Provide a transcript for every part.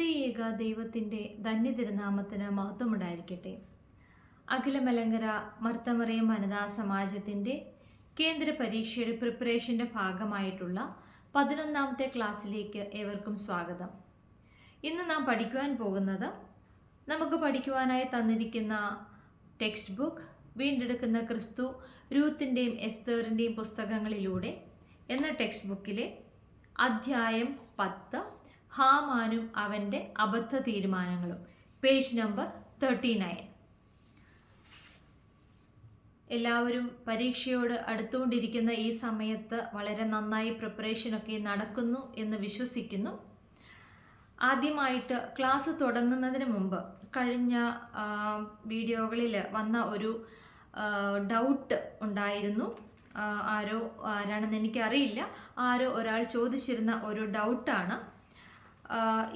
ത്രിയേക ദൈവത്തിന്റെ ധന്യതിരുനാമത്തിന് മഹത്വമുണ്ടായിരിക്കട്ടെ. അഖിലമലങ്കര മർത്തമറിയം വനിതാ സമാജത്തിന്റെ കേന്ദ്ര പരീക്ഷയുടെ പ്രിപ്പറേഷന്റെ ഭാഗമായിട്ടുള്ള പതിനൊന്നാമത്തെ ക്ലാസ്സിലേക്ക് ഏവർക്കും സ്വാഗതം. ഇന്ന് നാം പഠിക്കുവാൻ പോകുന്നത് നമുക്ക് പഠിക്കുവാനായി തന്നിരിക്കുന്ന ടെക്സ്റ്റ് ബുക്ക് വീണ്ടെടുക്കുന്ന ക്രിസ്തു രൂത്തിന്റെയും എസ്തേറിന്റെയും പുസ്തകങ്ങളിലൂടെ എന്ന ടെക്സ്റ്റ് ബുക്കിലെ അധ്യായം പത്ത് ഹാമാനും അവന്റെ അബദ്ധ തീരുമാനങ്ങളും പേജ് നമ്പർ തേർട്ടി നയൻ. എല്ലാവരും പരീക്ഷയോട് അടുത്തുകൊണ്ടിരിക്കുന്ന ഈ സമയത്ത് വളരെ നന്നായി പ്രിപ്പറേഷനൊക്കെ നടക്കുന്നു എന്ന് വിശ്വസിക്കുന്നു. ആദ്യമായിട്ട് ക്ലാസ് തുടങ്ങുന്നതിന് മുമ്പ് കഴിഞ്ഞ വീഡിയോകളിൽ വന്ന ഒരു ഡൗട്ട് ഉണ്ടായിരുന്നു. ആരോ ആരാണെന്ന് എനിക്കറിയില്ല. ആരോ ഒരാൾ ചോദിച്ചിരുന്ന ഒരു ഡൗട്ടാണ്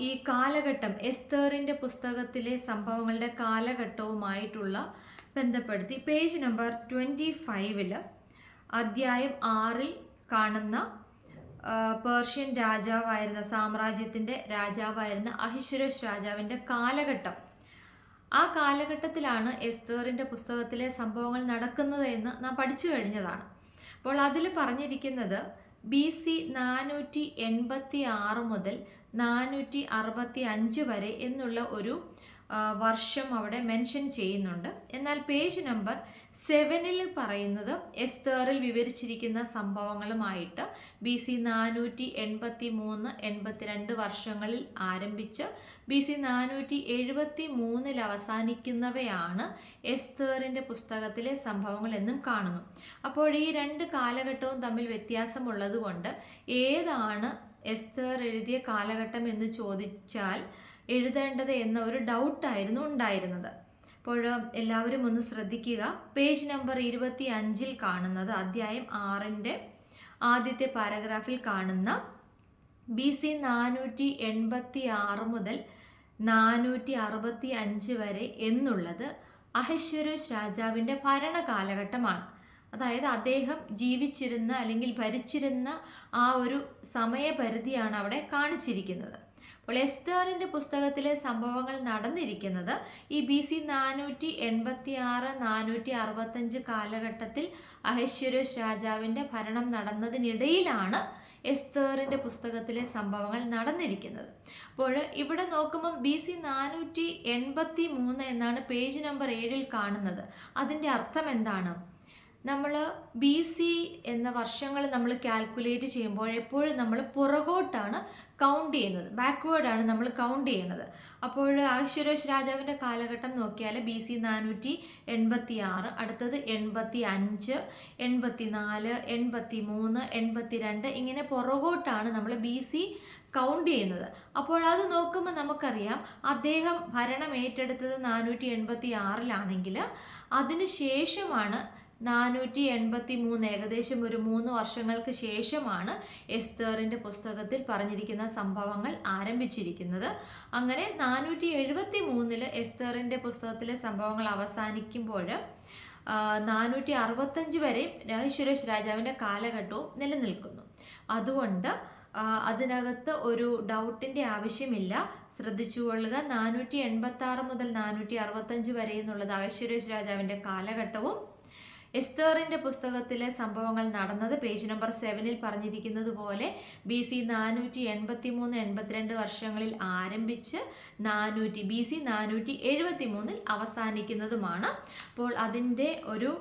ഈ കാലഘട്ടം എസ്തേറിന്റെ പുസ്തകത്തിലെ സംഭവങ്ങളുടെ കാലഘട്ടവുമായിട്ടുള്ള ബന്ധപ്പെടുത്തി. പേജ് നമ്പർ ട്വന്റി ഫൈവിൽ അധ്യായം ആറിൽ കാണുന്ന പേർഷ്യൻ രാജാവായിരുന്ന സാമ്രാജ്യത്തിന്റെ രാജാവായിരുന്ന അഹിശ്വരേഷ് രാജാവിന്റെ കാലഘട്ടം. ആ കാലഘട്ടത്തിലാണ് എസ്തേറിന്റെ പുസ്തകത്തിലെ സംഭവങ്ങൾ നടക്കുന്നത് എന്ന് നാം പഠിച്ചു കഴിഞ്ഞതാണ്. അപ്പോൾ അതിൽ പറഞ്ഞിരിക്കുന്നത് ബി സി നാനൂറ്റി എൺപത്തി ആറ് മുതൽ നാനൂറ്റി അറുപത്തി അഞ്ച് വരെ എന്നുള്ള ഒരു വർഷം അവിടെ മെൻഷൻ ചെയ്യുന്നുണ്ട്. എന്നാൽ പേജ് നമ്പർ സെവനിൽ പറയുന്നത് എസ്തേറിൽ വിവരിച്ചിരിക്കുന്ന സംഭവങ്ങളുമായിട്ട് ബി സി നാനൂറ്റി എൺപത്തി മൂന്ന് എൺപത്തിരണ്ട് വർഷങ്ങളിൽ ആരംഭിച്ച് ബി സി നാനൂറ്റി എഴുപത്തി മൂന്നിൽ അവസാനിക്കുന്നവയാണ് എസ്തേറിന്റെ പുസ്തകത്തിലെ സംഭവങ്ങൾ എന്നും കാണുന്നു. അപ്പോൾ ഈ രണ്ട് കാലഘട്ടവും തമ്മിൽ വ്യത്യാസമുള്ളതുകൊണ്ട് ഏതാണ് എസ്തേർ എഴുതിയ കാലഘട്ടം എന്ന് ചോദിച്ചാൽ എഴുതേണ്ടത് എന്ന ഒരു ഡൗട്ടായിരുന്നു ഉണ്ടായിരുന്നത്. അപ്പോൾ എല്ലാവരും ഒന്ന് ശ്രദ്ധിക്കുക. പേജ് നമ്പർ ഇരുപത്തി അഞ്ചിൽ കാണുന്നത് അധ്യായം ആറിന്റെ ആദ്യത്തെ പാരഗ്രാഫിൽ കാണുന്ന ബി സി നാനൂറ്റി എൺപത്തി ആറ് മുതൽ നാനൂറ്റി അറുപത്തി അഞ്ച് വരെ എന്നുള്ളത് അഹശ്വരോഷ് രാജാവിന്റെ ഭരണ കാലഘട്ടമാണ് അതായത് അദ്ദേഹം ജീവിച്ചിരുന്ന അല്ലെങ്കിൽ ഭരിച്ചിരുന്ന ആ ഒരു സമയപരിധിയാണ് അവിടെ കാണിച്ചിരിക്കുന്നത്. അപ്പോൾ എസ്തേറിന്റെ പുസ്തകത്തിലെ സംഭവങ്ങൾ നടന്നിരിക്കുന്നത് ഈ ബി സി നാനൂറ്റി എൺപത്തി ആറ് നാനൂറ്റി അറുപത്തഞ്ച് കാലഘട്ടത്തിൽ അഹശ്വരോഷ് രാജാവിന്റെ ഭരണം നടന്നതിനിടയിലാണ് എസ്തേറിന്റെ പുസ്തകത്തിലെ സംഭവങ്ങൾ നടന്നിരിക്കുന്നത്. അപ്പോൾ ഇവിടെ നോക്കുമ്പം ബി സി നാനൂറ്റി എൺപത്തി മൂന്ന് എന്നാണ് പേജ് നമ്പർ ഏഴിൽ കാണുന്നത്. അതിന്റെ അർത്ഥം എന്താണ്? നമ്മൾ ബി സി എന്ന വർഷങ്ങൾ നമ്മൾ കാൽക്കുലേറ്റ് ചെയ്യുമ്പോൾ എപ്പോഴും നമ്മൾ പുറകോട്ടാണ് കൗണ്ട് ചെയ്യുന്നത്. ബാക്ക്വേർഡാണ് നമ്മൾ കൗണ്ട് ചെയ്യുന്നത്. അപ്പോൾ ആശ്വരോഷ് രാജാവിന്റെ കാലഘട്ടം നോക്കിയാൽ ബി സി നാനൂറ്റി എൺപത്തി ആറ് അടുത്തത് എൺപത്തി അഞ്ച് എൺപത്തി നാല് എൺപത്തി മൂന്ന് എൺപത്തി രണ്ട് ഇങ്ങനെ പുറകോട്ടാണ് നമ്മൾ ബി സി കൗണ്ട് ചെയ്യുന്നത്. അപ്പോൾ അത് നോക്കുമ്പോൾ നമുക്കറിയാം അദ്ദേഹം ഭരണം ഏറ്റെടുത്തത് നാനൂറ്റി എൺപത്തി ആറിലാണെങ്കിൽ അതിന് ശേഷമാണ് നാനൂറ്റി എൺപത്തി മൂന്ന് ഏകദേശം ഒരു മൂന്ന് വർഷങ്ങൾക്ക് ശേഷമാണ് എസ്തേറിന്റെ പുസ്തകത്തിൽ പറഞ്ഞിരിക്കുന്ന സംഭവങ്ങൾ ആരംഭിച്ചിരിക്കുന്നത്. അങ്ങനെ നാനൂറ്റി എഴുപത്തി മൂന്നിൽ എസ്തേറിന്റെ പുസ്തകത്തിലെ സംഭവങ്ങൾ അവസാനിക്കുമ്പോൾ നാനൂറ്റി അറുപത്തഞ്ച് വരെയും രാജേശ്വരേഷ് രാജാവിന്റെ കാലഘട്ടവും നിലനിൽക്കുന്നു. അതുകൊണ്ട് അതിനകത്ത് ഒരു ഡൗട്ടിന്റെ ആവശ്യമില്ല. ശ്രദ്ധിച്ചുകൊള്ളുക നാനൂറ്റി എൺപത്തി ആറ് മുതൽ നാനൂറ്റി അറുപത്തഞ്ച് വരെ എന്നുള്ളത് ഐശ്വര്യേഷ് രാജാവിന്റെ കാലഘട്ടവും എസ്തേറിന്റെ പുസ്തകത്തിലെ സംഭവങ്ങൾ നടന്നത് പേജ് നമ്പർ സെവനിൽ പറഞ്ഞിരിക്കുന്നത് പോലെ ബി സി നാനൂറ്റി എൺപത്തി മൂന്ന് എൺപത്തിരണ്ട് വർഷങ്ങളിൽ ആരംഭിച്ച് നാനൂറ്റി ബി സി നാനൂറ്റി എഴുപത്തി മൂന്നിൽ അവസാനിക്കുന്നതുമാണ്. അപ്പോൾ അതിന്റെ ഒരു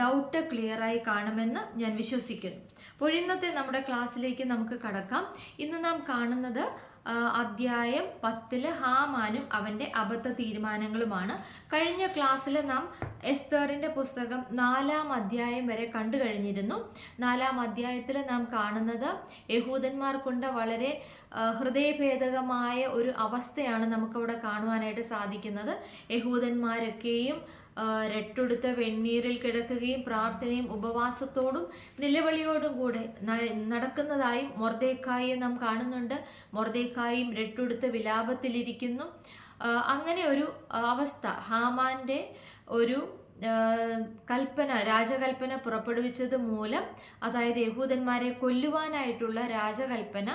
ഡൗട്ട് ക്ലിയറായി കാണുമെന്ന് ഞാൻ വിശ്വസിക്കുന്നു. അപ്പോൾ ഇന്നത്തെ നമ്മുടെ ക്ലാസ്സിലേക്ക് നമുക്ക് കടക്കാം. ഇന്ന് നാം കാണുന്നത് അധ്യായം പത്തിൽ ഹാമാനും അവന്റെ അബദ്ധ തീരുമാനങ്ങളുമാണ് കഴിഞ്ഞ ക്ലാസ്സിൽ നാം എസ്തറിന്റെ പുസ്തകം നാലാം അധ്യായം വരെ കണ്ടു കഴിഞ്ഞിരുന്നു. നാലാം അധ്യായത്തിൽ നാം കാണുന്നത് യഹൂദന്മാർക്കുണ്ട വളരെ ഹൃദയഭേദകമായ ഒരു അവസ്ഥയാണ് നമുക്കവിടെ കാണുവാനായിട്ട് സാധിക്കുന്നത്. യഹൂദന്മാരൊക്കെയും രട്ടെടുത്ത വെണ്ണീരിൽ കിടക്കുകയും പ്രാർത്ഥനയും ഉപവാസത്തോടും നിലവിളിയോടും കൂടെ നടക്കുന്നതായും മൊർദേക്കായെ നാം കാണുന്നുണ്ട്. മൊർദേക്കായും രട്ടെടുത്ത വിലാപത്തിലിരിക്കുന്നു. അങ്ങനെ ഒരു അവസ്ഥ. ഹാമാന്റെ ഒരു കൽപ്പന രാജകൽപ്പന പുറപ്പെടുവിച്ചത് മൂലം അതായത് യഹൂദന്മാരെ കൊല്ലുവാനായിട്ടുള്ള രാജകൽപ്പന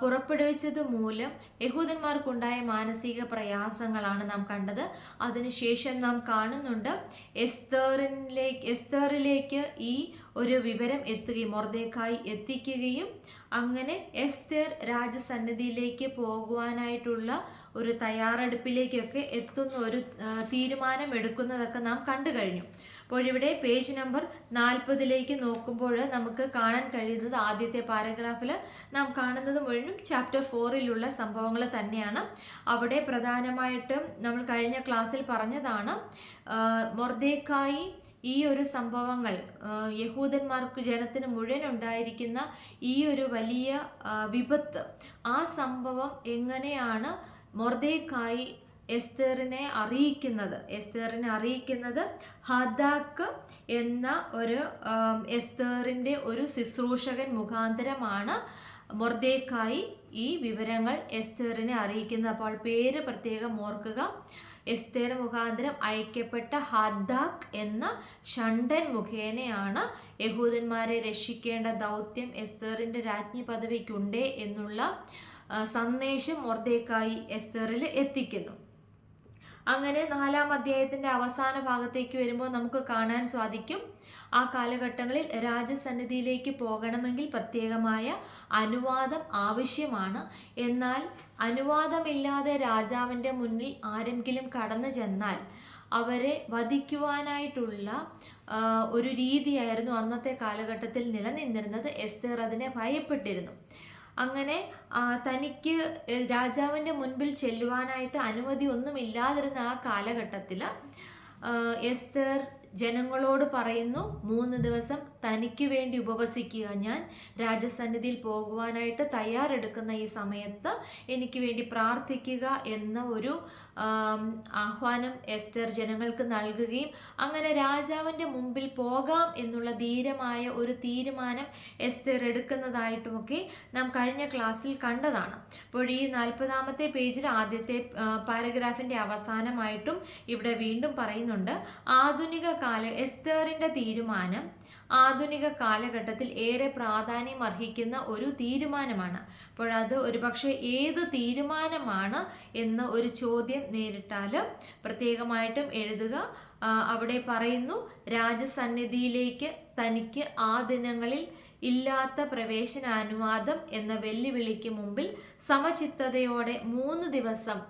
പുറപ്പെടുവിച്ചത് മൂലം യഹൂദന്മാർക്കുണ്ടായ മാനസിക പ്രയാസങ്ങളാണ് നാം കണ്ടത്. അതിനുശേഷം നാം കാണുന്നുണ്ട് എസ്തറിലേക്ക് എസ്തറിലേക്ക് ഈ ഒരു വിവരം എത്തുകയും മൊർദേക്കായി എത്തിക്കുകയും അങ്ങനെ എസ്തേർ രാജസന്നിധിയിലേക്ക് പോകുവാനായിട്ടുള്ള ഒരു തയ്യാറെടുപ്പിലേക്കൊക്കെ എത്തുന്ന ഒരു തീരുമാനം എടുക്കുന്നതൊക്കെ നാം കണ്ടു കഴിഞ്ഞു. അപ്പോൾ ഇവിടെ പേജ് നമ്പർ നാൽപ്പതിലേക്ക് നോക്കുമ്പോൾ നമുക്ക് കാണാൻ കഴിയുന്നത് ആദ്യത്തെ പാരഗ്രാഫിൽ നാം കാണുന്നത് മുഴുവനും ചാപ്റ്റർ ഫോറിലുള്ള സംഭവങ്ങൾ തന്നെയാണ്. അവിടെ പ്രധാനമായിട്ടും നമ്മൾ കഴിഞ്ഞ ക്ലാസ്സിൽ പറഞ്ഞതാണ് മൊർദേക്കായി ഈ ഒരു സംഭവങ്ങൾ യഹൂദന്മാർക്ക് ജനത്തിന് മുഴുവൻ ഉണ്ടായിരിക്കുന്ന ഈ ഒരു വലിയ വിപത്ത് ആ സംഭവം എങ്ങനെയാണ് മൊർദേക്കായി എസ്തേറിനെ അറിയിക്കുന്നത്. എസ്തേറിനെ അറിയിക്കുന്നത് ഹദാക്ക് എന്ന ഒരു എസ്തേറിന്റെ ഒരു ശുശ്രൂഷകൻ മുഖാന്തരമാണ് മൊർദേക്കായി ഈ വിവരങ്ങൾ എസ്തേറിനെ അറിയിക്കുന്നത്. അപ്പോൾ പേര് പ്രത്യേകം ഓർക്കുക. എസ്തേർ മുഖാന്തരം അയക്കപ്പെട്ട ഹദ്ദാഖ് എന്ന ഷണ്ടൻ മുഖേനയാണ് യഹൂദന്മാരെ രക്ഷിക്കേണ്ട ദൗത്യം എസ്തേറിന്റെ രാജ്ഞി പദവിക്കുണ്ടേ എന്നുള്ള സന്ദേശം മൊർദേക്കായി എസ്തേറിൽ എത്തിക്കുന്നു. അങ്ങനെ നാലാം അധ്യായത്തിന്റെ അവസാന ഭാഗത്തേക്ക് വരുമ്പോൾ നമുക്ക് കാണാൻ സാധിക്കും. ആ കാലഘട്ടങ്ങളിൽ രാജസന്നിധിയിലേക്ക് പോകണമെങ്കിൽ പ്രത്യേകമായ അനുവാദം ആവശ്യമാണ്. എന്നാൽ അനുവാദമില്ലാതെ രാജാവിന്റെ മുന്നിൽ ആരെങ്കിലും കടന്നു ചെന്നാൽ അവരെ വധിക്കുവാനായിട്ടുള്ള ഒരു രീതിയായിരുന്നു അന്നത്തെ കാലഘട്ടത്തിൽ നിലനിന്നിരുന്നത്. എസ്തേർ അതിനെ ഭയപ്പെട്ടിരുന്നു. അങ്ങനെ തനിക്ക് രാജാവിന്റെ മുൻപിൽ ചെല്ലുവാനായിട്ട് അനുമതി ഒന്നും ഇല്ലാതിരുന്ന ആ കാലഘട്ടത്തിൽ എസ്തർ ജനങ്ങളോട് പറയുന്നു മൂന്ന് ദിവസം തനിക്ക് വേണ്ടി ഉപവസിക്കുക. ഞാൻ രാജസന്നിധിയിൽ പോകുവാനായിട്ട് തയ്യാറെടുക്കുന്ന ഈ സമയത്ത് എനിക്ക് വേണ്ടി പ്രാർത്ഥിക്കുക എന്ന ഒരു ആഹ്വാനം എസ്തർ ജനങ്ങൾക്ക് നൽകുകയും അങ്ങനെ രാജാവിന്റെ മുമ്പിൽ പോകാം എന്നുള്ള ധീരമായ ഒരു തീരുമാനം എസ്തർ എടുക്കുന്നതായിട്ടുമൊക്കെ നാം കഴിഞ്ഞ ക്ലാസ്സിൽ കണ്ടതാണ്. അപ്പോൾ ഈ നാൽപ്പതാമത്തെ പേജിൽ ആദ്യത്തെ പാരഗ്രാഫിന്റെ അവസാനമായിട്ടും ഇവിടെ വീണ്ടും പറയുന്നുണ്ട് ആധുനിക കാല എസ്തേറിന്റെ തീരുമാനം ആധുനിക കാലഘട്ടത്തിൽ ഏറെ പ്രാധാന്യം അർഹിക്കുന്ന ഒരു തീരുമാനമാണ്. അപ്പോൾ അത് ഒരുപക്ഷെ ഏത് തീരുമാനമാണ് എന്ന ഒരു ചോദ്യം നേരിട്ടാൽ പ്രത്യേകമായിട്ടും എഴുതുക. അവിടെ പറയുന്നു രാജസന്നിധിയിലേക്ക് തനിക്ക് ആ ദിനങ്ങളിൽ ഇല്ലാത്ത പ്രവേശനാനുവാദം എന്ന വെല്ലുവിളിക്ക് മുമ്പിൽ സമചിത്തതയോടെ മൂന്ന് ദിവസം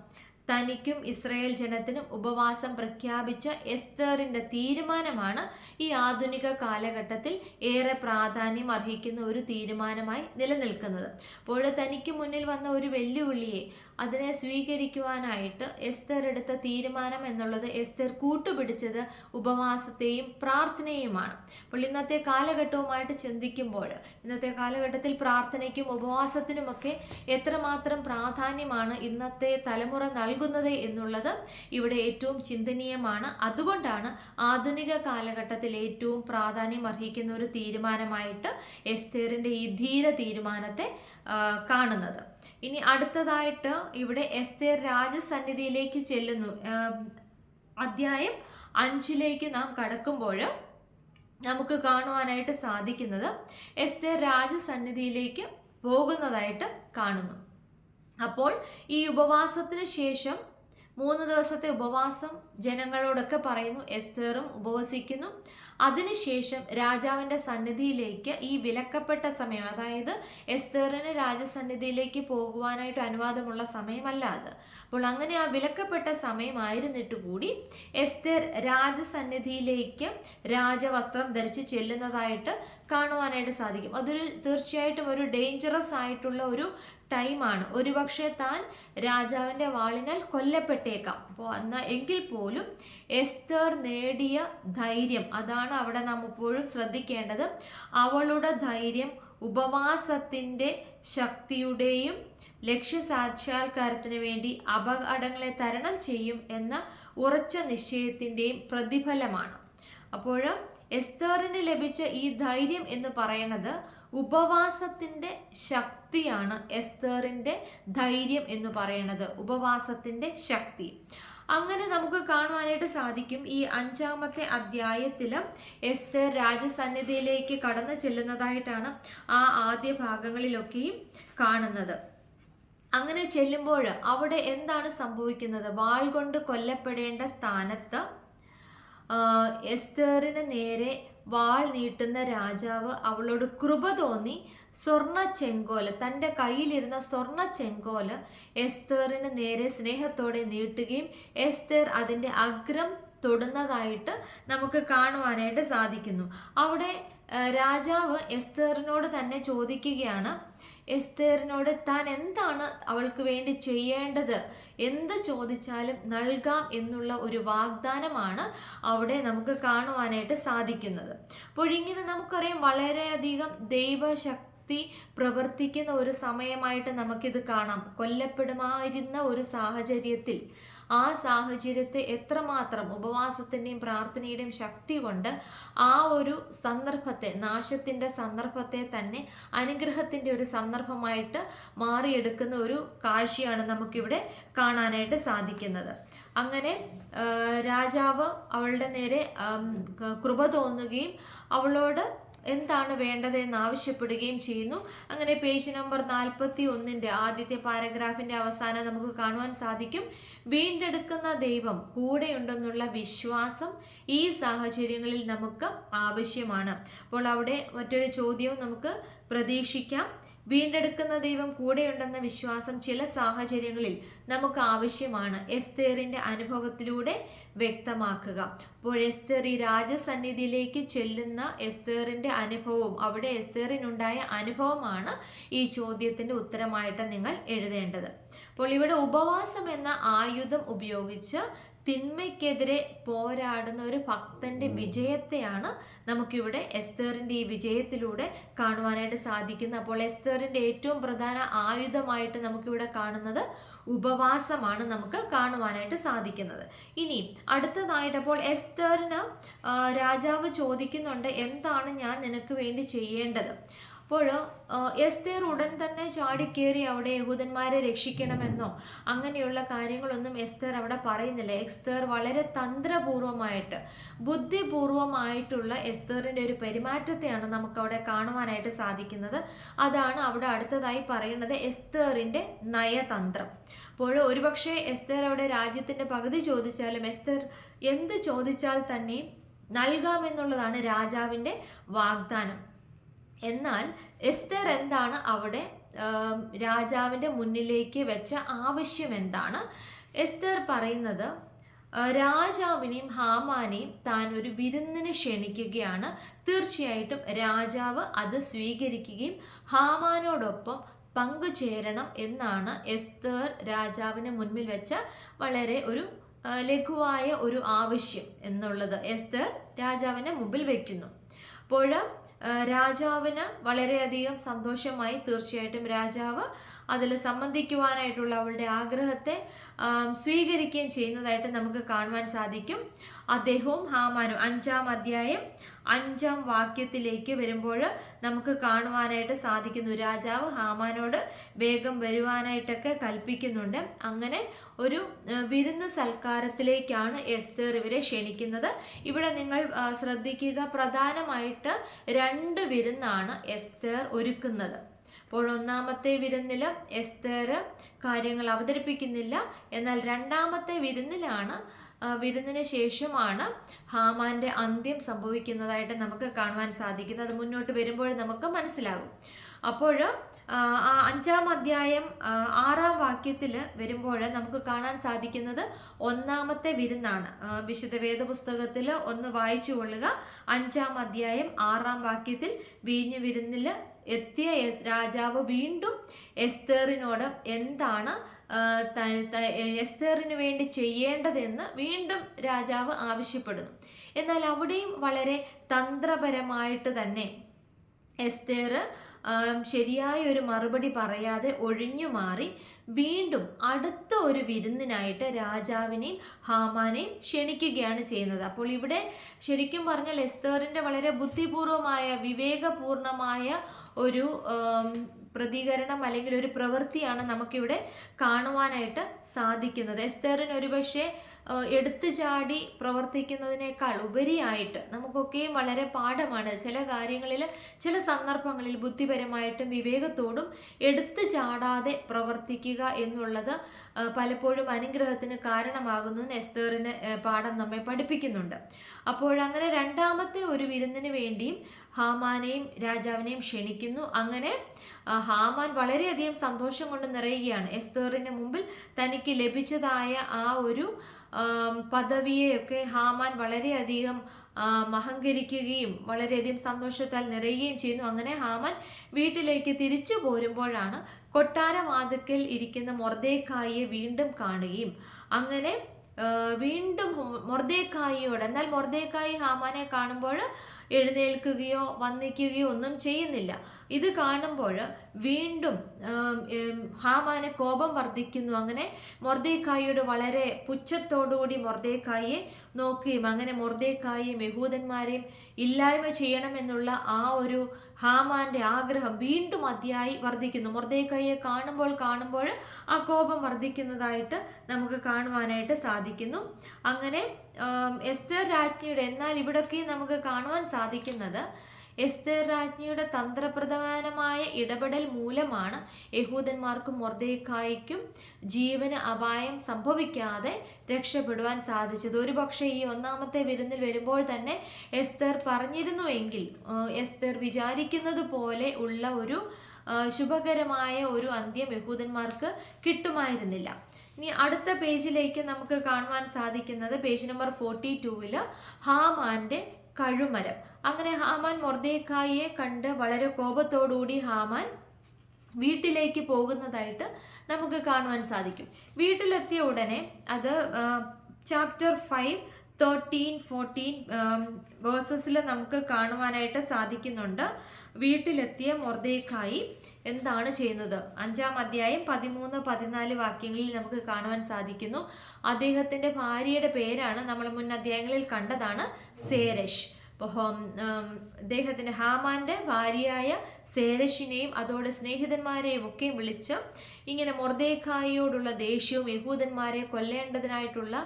തനിക്കും ഇസ്രയേൽ ജനത്തിനും ഉപവാസം പ്രഖ്യാപിച്ച എസ്തേറിന്റെ തീരുമാനമാണ് ഈ ആധുനിക കാലഘട്ടത്തിൽ ഏറെ പ്രാധാന്യം അർഹിക്കുന്ന ഒരു തീരുമാനമായി നിലനിൽക്കുന്നത്. അപ്പോൾ തനിക്ക് മുന്നിൽ വന്ന ഒരു വെല്ലുവിളിയെ അതിനെ സ്വീകരിക്കുവാനായിട്ട് എസ്തർ എടുത്ത തീരുമാനം എന്നുള്ളത് എസ്തർ കൂട്ടുപിടിച്ചത് ഉപവാസത്തെയും പ്രാർത്ഥനയുമാണ്. അപ്പോൾ ഇന്നത്തെ കാലഘട്ടവുമായിട്ട് ചിന്തിക്കുമ്പോൾ ഇന്നത്തെ കാലഘട്ടത്തിൽ പ്രാർത്ഥനയ്ക്കും ഉപവാസത്തിനുമൊക്കെ എത്രമാത്രം പ്രാധാന്യമാണ് ഇന്നത്തെ തലമുറ നൽകുന്നത് എന്നുള്ളത് ഇവിടെ ഏറ്റവും ചിന്തനീയമാണ്. അതുകൊണ്ടാണ് ആധുനിക കാലഘട്ടത്തിൽ ഏറ്റവും പ്രാധാന്യം അർഹിക്കുന്ന ഒരു തീരുമാനമായിട്ട് എസ്തേറിന്റെ ഈ ധീര തീരുമാനത്തെ കാണുന്നത്. ഇനി അടുത്തതായിട്ട് ഇവിടെ എസ്തേർ രാജസന്നിധിയിലേക്ക് ചെല്ലുന്നു. അധ്യായം അഞ്ചിലേക്ക് നാം കടക്കുമ്പോൾ നമുക്ക് കാണുവാനായിട്ട് സാധിക്കുന്നത് എസ്തേർ രാജസന്നിധിയിലേക്ക് പോകുന്നതായിട്ട് കാണുന്നു. അപ്പോൾ ഈ ഉപവാസത്തിന് ശേഷം മൂന്ന് ദിവസത്തെ ഉപവാസം ജനങ്ങളോടൊക്കെ പറയുന്നു എസ്തേറും ഉപവസിക്കുന്നു. അതിനുശേഷം രാജാവിന്റെ സന്നിധിയിലേക്ക് ഈ വിലക്കപ്പെട്ട സമയം അതായത് എസ്തേറിന് രാജസന്നിധിയിലേക്ക് പോകുവാനായിട്ട് അനുവാദമുള്ള സമയമല്ല അത്. അപ്പോൾ അങ്ങനെ ആ വിലക്കപ്പെട്ട സമയമായിരുന്നിട്ട് കൂടി എസ്തേർ രാജസന്നിധിയിലേക്ക് രാജവസ്ത്രം ധരിച്ച് ചെല്ലുന്നതായിട്ട് കാണുവാനായിട്ട് സാധിക്കും. അതൊരു തീർച്ചയായിട്ടും ഒരു ഡേഞ്ചറസ് ആയിട്ടുള്ള ഒരു ടൈമാണ് ഒരുപക്ഷെ താൻ രാജാവിന്റെ വാളിനാൽ കൊല്ലപ്പെട്ടേക്കാം. അപ്പോൾ എന്നാൽ എങ്കിൽ പോലും എസ്തർ നേടിയ ധൈര്യം അതാണ് അവിടെ നാം എപ്പോഴും ശ്രദ്ധിക്കേണ്ടത്. അവളുടെ ധൈര്യം ഉപവാസത്തിന്റെ ശക്തിയുടെയും ലക്ഷ്യസാക്ഷാത്കാരത്തിന് വേണ്ടി അപകടങ്ങളെ തരണം ചെയ്യും എന്ന ഉറച്ച നിശ്ചയത്തിന്റെയും പ്രതിഫലമാണ്. അപ്പോൾ എസ്തറിന് ലഭിച്ച ഈ ധൈര്യം എന്ന് പറയുന്നത് ഉപവാസത്തിന്റെ ശക്തിയാണ് എസ്തേറിന്റെ ധൈര്യം എന്ന് പറയുന്നത് ഉപവാസത്തിന്റെ ശക്തി. അങ്ങനെ നമുക്ക് കാണുവാനായിട്ട് സാധിക്കും ഈ അഞ്ചാമത്തെ അധ്യായത്തിൽ എസ്തർ രാജസന്നിധിയിലേക്ക് കടന്നു ചെല്ലുന്നതായിട്ടാണ് ആ ആദ്യ ഭാഗങ്ങളിലൊക്കെയും കാണുന്നത്. അങ്ങനെ ചെല്ലുമ്പോൾ അവിടെ എന്താണ് സംഭവിക്കുന്നത്? വാൾ കൊണ്ട് കൊല്ലപ്പെടേണ്ട സ്ഥാനത്ത് എസ്തേറിന് നേരെ വാൾ നീട്ടുന്ന രാജാവ് അവളോട് കൃപ തോന്നി. സ്വർണ ചെങ്കോൽ തന്റെ കയ്യിലിരുന്ന സ്വർണ ചെങ്കോൽ എസ്തേറിന് നേരെ സ്നേഹത്തോടെ നീട്ടുകയും എസ്തേർ അതിന്റെ അഗ്രം തൊടുന്നതായിട്ട് നമുക്ക് കാണുവാനായിട്ട് സാധിക്കുന്നു. അവിടെ രാജാവ് എസ്തേറിനോട് തന്നെ ചോദിക്കുകയാണ് എസ്തേറിനോട് താൻ എന്താണ് അവൾക്ക് വേണ്ടി ചെയ്യേണ്ടത്? എന്ത് ചോദിച്ചാലും നൽകാം എന്നുള്ള ഒരു വാഗ്ദാനമാണ് അവിടെ നമുക്ക് കാണുവാനായിട്ട് സാധിക്കുന്നത്. അപ്പോൾ നമുക്കറിയാം വളരെയധികം ദൈവശക്തി പ്രവർത്തിക്കുന്ന ഒരു സമയമായിട്ട് നമുക്കിത് കാണാം. കൊല്ലപ്പെടുമായിരുന്ന ഒരു സാഹചര്യത്തിൽ. ആ സാഹചര്യത്തെ എത്രമാത്രം ഉപവാസത്തിന്റെയും പ്രാർത്ഥനയുടെയും ശക്തി കൊണ്ട് ആ ഒരു സന്ദർഭത്തെ നാശത്തിന്റെ സന്ദർഭത്തെ തന്നെ അനുഗ്രഹത്തിന്റെ ഒരു സന്ദർഭമായിട്ട് മാറിയെടുക്കുന്ന ഒരു കാഴ്ചയാണ് നമുക്കിവിടെ കാണാനായിട്ട് സാധിക്കുന്നത്. അങ്ങനെ രാജാവ് അവളുടെ നേരെ കൃപ തോന്നുകയും അവളോട് എന്താണ് വേണ്ടതെന്ന് ആവശ്യപ്പെടുകയും ചെയ്യുന്നു. അങ്ങനെ പേജ് നമ്പർ നാൽപ്പത്തി ഒന്നിന്റെ ആദ്യത്തെ പാരഗ്രാഫിന്റെ അവസാനം നമുക്ക് കാണുവാൻ സാധിക്കും. വീണ്ടെടുക്കുന്ന ദൈവം കൂടെയുണ്ടെന്നുള്ള വിശ്വാസം ഈ സാഹചര്യങ്ങളിൽ നമുക്ക് ആവശ്യമാണ്. അപ്പോൾ അവിടെ മറ്റൊരു ചോദ്യവും നമുക്ക് പ്രതീക്ഷിക്കാം. വീണ്ടെടുക്കുന്ന ദൈവം കൂടെയുണ്ടെന്ന വിശ്വാസം ചില സാഹചര്യങ്ങളിൽ നമുക്ക് ആവശ്യമാണ്. എസ്തേറിന്റെ അനുഭവത്തിലൂടെ വ്യക്തമാക്കുക. അപ്പോൾ എസ്തേർ ഈ രാജസന്നിധിയിലേക്ക് ചെല്ലുന്ന എസ്തേറിന്റെ അനുഭവവും അവിടെ എസ്തേറിനുണ്ടായ അനുഭവമാണ് ഈ ചോദ്യത്തിന്റെ ഉത്തരമായിട്ട് നിങ്ങൾ എഴുതേണ്ടത്. അപ്പോൾ ഇവിടെ ഉപവാസം എന്ന ആയുധം ഉപയോഗിച്ച് തിന്മയ്ക്കെതിരെ പോരാടുന്ന ഒരു ഭക്തന്റെ വിജയത്തെയാണ് നമുക്കിവിടെ എസ്തേറിന്റെ ഈ വിജയത്തിലൂടെ കാണുവാനായിട്ട് സാധിക്കുന്നത്. അപ്പോൾ എസ്തേറിന്റെ ഏറ്റവും പ്രധാന ആയുധമായിട്ട് നമുക്കിവിടെ കാണുന്നത് ഉപവാസമാണ് നമുക്ക് കാണുവാനായിട്ട് സാധിക്കുന്നത്. ഇനി അടുത്തതായിട്ട് അപ്പോൾ എസ്തേറിന് രാജാവ് ചോദിക്കുന്നുണ്ട് എന്താണ് ഞാൻ നിനക്ക് വേണ്ടി ചെയ്യേണ്ടത്? അപ്പോൾ എസ്തേർ ഉടൻ തന്നെ ചാടിക്കേറി അവിടെ യഹൂദന്മാരെ രക്ഷിക്കണമെന്നോ അങ്ങനെയുള്ള കാര്യങ്ങളൊന്നും എസ്തേർ അവിടെ പറയുന്നില്ല. എസ്തേർ വളരെ തന്ത്രപൂർവമായിട്ട് ബുദ്ധിപൂർവമായിട്ടുള്ള എസ്തേറിന്റെ ഒരു പെരുമാറ്റത്തെയാണ് നമുക്കവിടെ കാണുവാനായിട്ട് സാധിക്കുന്നത്. അതാണ് അവിടെ അടുത്തതായി പറയുന്നത് എസ്തേറിന്റെ നയതന്ത്രം. അപ്പോൾ ഒരുപക്ഷെ എസ്തേർ അവിടെ രാജ്യത്തിന്റെ പകുതി ചോദിച്ചാലും എസ്തേർ എന്ത് ചോദിച്ചാൽ തന്നെയും നൽകാമെന്നുള്ളതാണ് രാജാവിന്റെ വാഗ്ദാനം. എന്നാൽ എസ്തർ എന്താണ് അവിടെ രാജാവിന്റെ മുന്നിലേക്ക് വെച്ച ആവശ്യം എന്താണ്? എസ്തർ പറയുന്നത് രാജാവിനെയും ഹാമാനെയും താൻ ഒരു വിരുന്നിന് ക്ഷണിക്കുകയാണ്. തീർച്ചയായിട്ടും രാജാവ് അത് സ്വീകരിക്കുകയും ഹാമാനോടൊപ്പം പങ്കുചേരണം എന്നാണ് എസ്തർ രാജാവിന് മുൻപിൽ വെച്ച വളരെ ഒരു ലഘുവായ ഒരു ആവശ്യം എന്നുള്ളത്. എസ്തർ രാജാവിന്റെ മുമ്പിൽ വയ്ക്കുന്നു അപ്പോൾ രാജാവിന് വളരെയധികം സന്തോഷമായി തീർച്ചയായിട്ടും രാജാവ് അതിൽ സംബന്ധിക്കുവാനായിട്ടുള്ള അവളുടെ ആഗ്രഹത്തെ സ്വീകരിക്കുകയും ചെയ്യുന്നതായിട്ട് നമുക്ക് കാണുവാൻ സാധിക്കും. അദ്ദേഹവും ഹാമാനും അഞ്ചാം അധ്യായം അഞ്ചാം വാക്യത്തിലേക്ക് വരുമ്പോൾ നമുക്ക് കാണുവാനായിട്ട് സാധിക്കുന്നു. രാജാവ് ഹാമാനോട് വേഗം വരുവാനായിട്ടൊക്കെ കൽപ്പിക്കുന്നുണ്ട്. അങ്ങനെ ഒരു വിരുന്ന് സൽക്കാരത്തിലേക്കാണ് എസ്തേർ ഇവരെ ക്ഷണിക്കുന്നത്. ഇവിടെ നിങ്ങൾ ശ്രദ്ധിക്കുക പ്രധാനമായിട്ട് രണ്ട് വിരുന്നാണ് എസ്തേർ ഒരുക്കുന്നത്. അപ്പോൾ ഒന്നാമത്തെ വിരുന്നിൽ എസ്തേർ കാര്യങ്ങൾ അവതരിപ്പിക്കുന്നില്ല. എന്നാൽ രണ്ടാമത്തെ വിരുന്നിലാണ് വിരുന്നിന് ശേഷമാണ് ഹാമാന്റെ അന്ത്യം സംഭവിക്കുന്നതായിട്ട് നമുക്ക് കാണുവാൻ സാധിക്കുന്നത്. മുന്നോട്ട് വരുമ്പോൾ നമുക്ക് മനസ്സിലാകും. അപ്പോൾ അഞ്ചാം അധ്യായം ആറാം വാക്യത്തിൽ വരുമ്പോൾ നമുക്ക് കാണാൻ സാധിക്കുന്നത് ഒന്നാമത്തെ വിരുന്നാണ്. വിശുദ്ധ വേദപുസ്തകത്തിൽ ഒന്ന് വായിച്ചു കൊള്ളുക. അഞ്ചാം അധ്യായം ആറാം വാക്യത്തിൽ വീഞ്ഞു വിരുന്നിൽ എത്തിയ രാജാവ് വീണ്ടും എസ്തേറിനോട് എന്താണ് എസ്തേറിന് വേണ്ടി ചെയ്യേണ്ടതെന്ന് വീണ്ടും രാജാവ് ആവശ്യപ്പെടുന്നു. എന്നാൽ അവിടെയും വളരെ തന്ത്രപരമായിട്ട് തന്നെ എസ്തേർ ശരിയായ ഒരു മറുപടി പറയാതെ ഒഴിഞ്ഞു മാറി വീണ്ടും അടുത്ത ഒരു വിരുന്നിനായിട്ട് രാജാവിനെയും ഹാമാനെയും ക്ഷണിക്കുകയാണ് ചെയ്യുന്നത്. അപ്പോൾ ഇവിടെ ശരിക്കും പറഞ്ഞാൽ എസ്തേറിന്റെ വളരെ ബുദ്ധിപൂർവമായ വിവേകപൂർണമായ ഒരു പ്രതികരണം അല്ലെങ്കിൽ ഒരു പ്രവൃത്തിയാണ് നമുക്കിവിടെ കാണുവാനായിട്ട് സാധിക്കുന്നത്. എസ്തേറിന് ഒരുപക്ഷെ എടുത്തു ചാടി പ്രവർത്തിക്കുന്നതിനേക്കാൾ ഉപരിയായിട്ട് നമുക്കൊക്കെയും വളരെ പാഠമാണ്. ചില കാര്യങ്ങളിൽ ചില സന്ദർഭങ്ങളിൽ ബുദ്ധിപരമായിട്ടും വിവേകത്തോടും എടുത്തു ചാടാതെ പ്രവർത്തിക്കുക എന്നുള്ളത് പലപ്പോഴും അനുഗ്രഹത്തിന് കാരണമാകുന്നു എസ്തേറിന് പാഠം നമ്മെ പഠിപ്പിക്കുന്നുണ്ട്. അപ്പോഴങ്ങനെ രണ്ടാമത്തെ ഒരു വിരുന്നിന് വേണ്ടിയും ഹാമാനെയും രാജാവിനെയും ക്ഷണിക്കുന്നു. അങ്ങനെ ഹാമാൻ വളരെയധികം സന്തോഷം കൊണ്ട് നിറയുകയാണ്. എസ്തേറിന് മുമ്പിൽ തനിക്ക് ലഭിച്ചതായ ആ ഒരു പദവിയെയൊക്കെ ഹാമാൻ വളരെയധികം മഹങ്കരിക്കുകയും വളരെയധികം സന്തോഷത്താൽ നിറയുകയും ചെയ്യുന്നു. അങ്ങനെ ഹാമാൻ വീട്ടിലേക്ക് തിരിച്ചു പോരുമ്പോഴാണ് കൊട്ടാരവാതുക്കൽ ഇരിക്കുന്ന മൊർദേക്കായിയെ വീണ്ടും കാണുകയും അങ്ങനെ വീണ്ടും മൊർദേക്കായിയോട് എന്നാൽ മൊർദേക്കായി ഹാമാനെ കാണുമ്പോൾ എഴുന്നേൽക്കുകയോ വന്നിക്കുകയോ ഒന്നും ചെയ്യുന്നില്ല. ഇത് കാണുമ്പോൾ വീണ്ടും ഹാമാന് കോപം വർദ്ധിക്കുന്നു. അങ്ങനെ മൊർദേക്കായിയോട് വളരെ പുച്ഛത്തോടുകൂടി മൊർദേക്കായിയെ നോക്കുകയും അങ്ങനെ മൊർദേക്കായിയും യഹൂദന്മാരെയും ഇല്ലായ്മ ചെയ്യണമെന്നുള്ള ആ ഒരു ഹാമാന്റെ ആഗ്രഹം വീണ്ടും അതിയായി വർദ്ധിക്കുന്നു. മൊർദേക്കായിയെ കാണുമ്പോൾ കാണുമ്പോൾ ആ കോപം വർദ്ധിക്കുന്നതായിട്ട് നമുക്ക് കാണുവാനായിട്ട് സാധിക്കുന്നു. അങ്ങനെ എസ്തർ രാജ്ഞിയുടെ എന്നാൽ ഇവിടൊക്കെ നമുക്ക് കാണുവാൻ സാധിക്കുന്നത് എസ്തർ രാജ്ഞിയുടെ തന്ത്രപ്രധാനമായ ഇടപെടൽ മൂലമാണ് യഹൂദന്മാർക്കും മൊർദേക്കായ്ക്കും ജീവന് അപായം സംഭവിക്കാതെ രക്ഷപ്പെടുവാൻ സാധിച്ചത്. ഒരുപക്ഷെ ഈ ഒന്നാമത്തെ വിരുന്നിൽ വരുമ്പോൾ തന്നെ എസ്തർ പറഞ്ഞിരുന്നുവെങ്കിൽ എങ്കിൽ എസ്തർ വിചാരിക്കുന്നത് പോലെ ഉള്ള ഒരു ശുഭകരമായ ഒരു അന്ത്യം യഹൂദന്മാർക്ക് കിട്ടുമായിരുന്നില്ല. ഇനി അടുത്ത പേജിലേക്ക് നമുക്ക് കാണുവാൻ സാധിക്കുന്നത് പേജ് നമ്പർ ഫോർട്ടി ടൂവിൽ ഹാമാന്റെ കഴുമരം. അങ്ങനെ ഹാമാൻ മൊർദേക്കായിയെ കണ്ട് വളരെ കോപത്തോടുകൂടി ഹാമാൻ വീട്ടിലേക്ക് പോകുന്നതായിട്ട് നമുക്ക് കാണുവാൻ സാധിക്കും. വീട്ടിലെത്തിയ ഉടനെ അത് ചാപ്റ്റർ ഫൈവ് തേർട്ടീൻ ഫോർട്ടീൻ വേഴ്സസിൽ നമുക്ക് കാണുവാനായിട്ട് സാധിക്കുന്നുണ്ട്. വീട്ടിലെത്തിയ മൊർദേക്കായി എന്താണ് ചെയ്യുന്നത്? അഞ്ചാം അധ്യായം പതിമൂന്ന് പതിനാല് വാക്യങ്ങളിൽ നമുക്ക് കാണുവാൻ സാധിക്കുന്നു. അദ്ദേഹത്തിന്റെ ഭാര്യയുടെ പേരാണ് നമ്മൾ മുൻ അധ്യായങ്ങളിൽ കണ്ടതാണ് സേരഷ് ഹോം അദ്ദേഹത്തിന്റെ ഹാമാന്റെ ഭാര്യയായ സേരഷിനെയും അതോടെ സ്നേഹിതന്മാരെയും ഒക്കെ വിളിച്ച് ഇങ്ങനെ മൊർദേക്കായിയോടുള്ള ദേഷ്യവും യഹൂദന്മാരെ കൊല്ലേണ്ടതിനായിട്ടുള്ള